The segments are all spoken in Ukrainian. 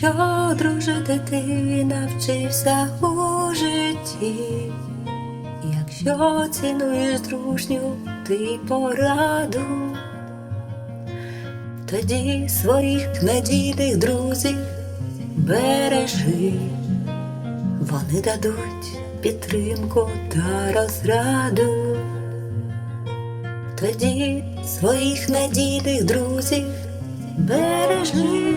Якщо дружити ти навчився у житті, якщо цінуєш дружню ти пораду, тоді своїх надійних друзів бережи, вони дадуть підтримку та розраду. Тоді своїх надійних друзів бережи,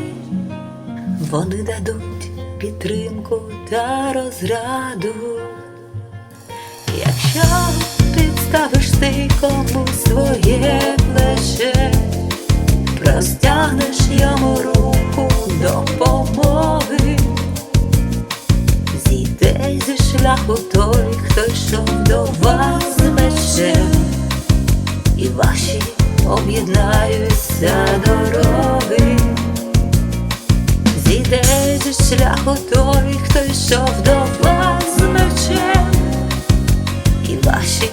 вони дадуть підтримку та розраду. Якщо підставиш ти комусь своє плече, простягнеш йому руку допомоги, зійде зі шляху той, хто йшов до вас з мечем, і ваші об'єднаються дороги. Зійде зі шляху той, хто йшов до вас з мечем, і ваші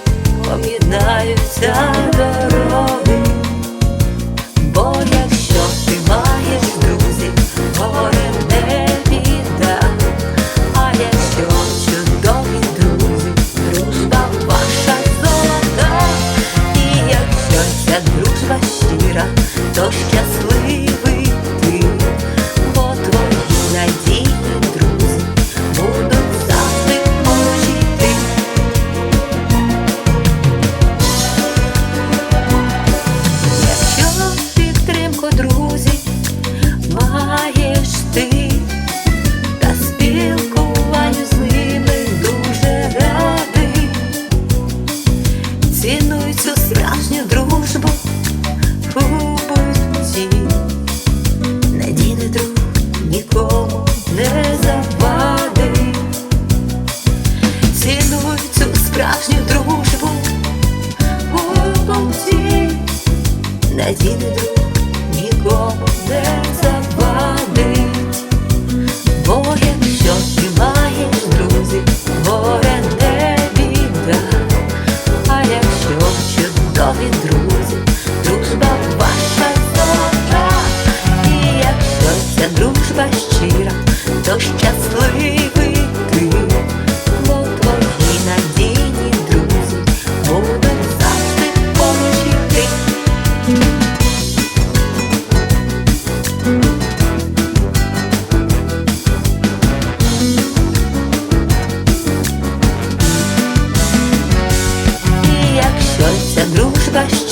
об'єднаються дороги. Бо якщо ти маєш друзів, горе не біда, а якщо чудові друзі, дружба ваша золота, і якщо ця дружба щира, то щасливий Надійний друг нікого не завадить,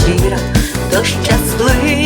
Щира, то щасливий